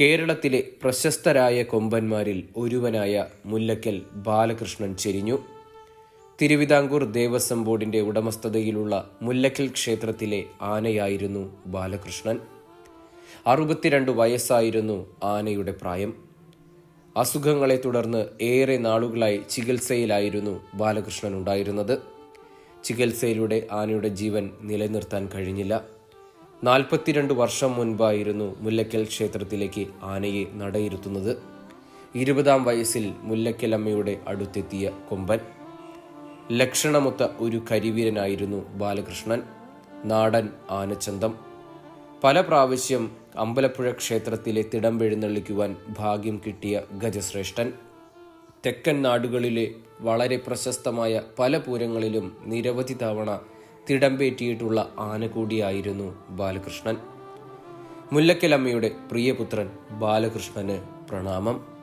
കേരളത്തിലെ പ്രശസ്തരായ കൊമ്പന്മാരിൽ ഒരുവനായ മുല്ലക്കൽ ബാലകൃഷ്ണൻ ചെരിഞ്ഞു. തിരുവിതാംകൂർ ദേവസ്വം ബോർഡിന്റെ ഉടമസ്ഥതയിലുള്ള മുല്ലക്കൽ ക്ഷേത്രത്തിലെ ആനയായിരുന്നു ബാലകൃഷ്ണൻ. അറുപത്തിരണ്ട് വയസ്സായിരുന്നു ആനയുടെ പ്രായം. അസുഖങ്ങളെ തുടർന്ന് ഏറെ നാളുകളായി ചികിത്സയിലായിരുന്നു ബാലകൃഷ്ണൻ ഉണ്ടായിരുന്നത്. ചികിത്സയിലൂടെ ആനയുടെ ജീവൻ നിലനിർത്താൻ കഴിഞ്ഞില്ല. നാൽപ്പത്തിരണ്ട് വർഷം മുൻപായിരുന്നു മുല്ലക്കൽ ക്ഷേത്രത്തിലേക്ക് ആനയെ നടയിരുത്തുന്നത്. ഇരുപതാം വയസ്സിൽ മുല്ലക്കൽ അമ്മയുടെ അടുത്തെത്തിയ കൊമ്പൻ. ലക്ഷണമൊത്ത ഒരു കരിവീരനായിരുന്നു ബാലകൃഷ്ണൻ. നാടൻ ആനച്ചന്തം. പല പ്രാവശ്യം അമ്പലപ്പുഴ ക്ഷേത്രത്തിലെ തിടമ്പെഴുന്നള്ളിക്കുവാൻ ഭാഗ്യം കിട്ടിയ ഗജശ്രേഷ്ഠൻ. തെക്കൻ നാടുകളിലെ വളരെ പ്രശസ്തമായ പല പൂരങ്ങളിലും നിരവധി തവണ തിടമ്പേറ്റിയിട്ടുള്ള ആന കൂടിയായിരുന്നു ബാലകൃഷ്ണൻ. മുല്ലക്കലമ്മയുടെ പ്രിയപുത്രൻ ബാലകൃഷ്ണന് പ്രണാമം.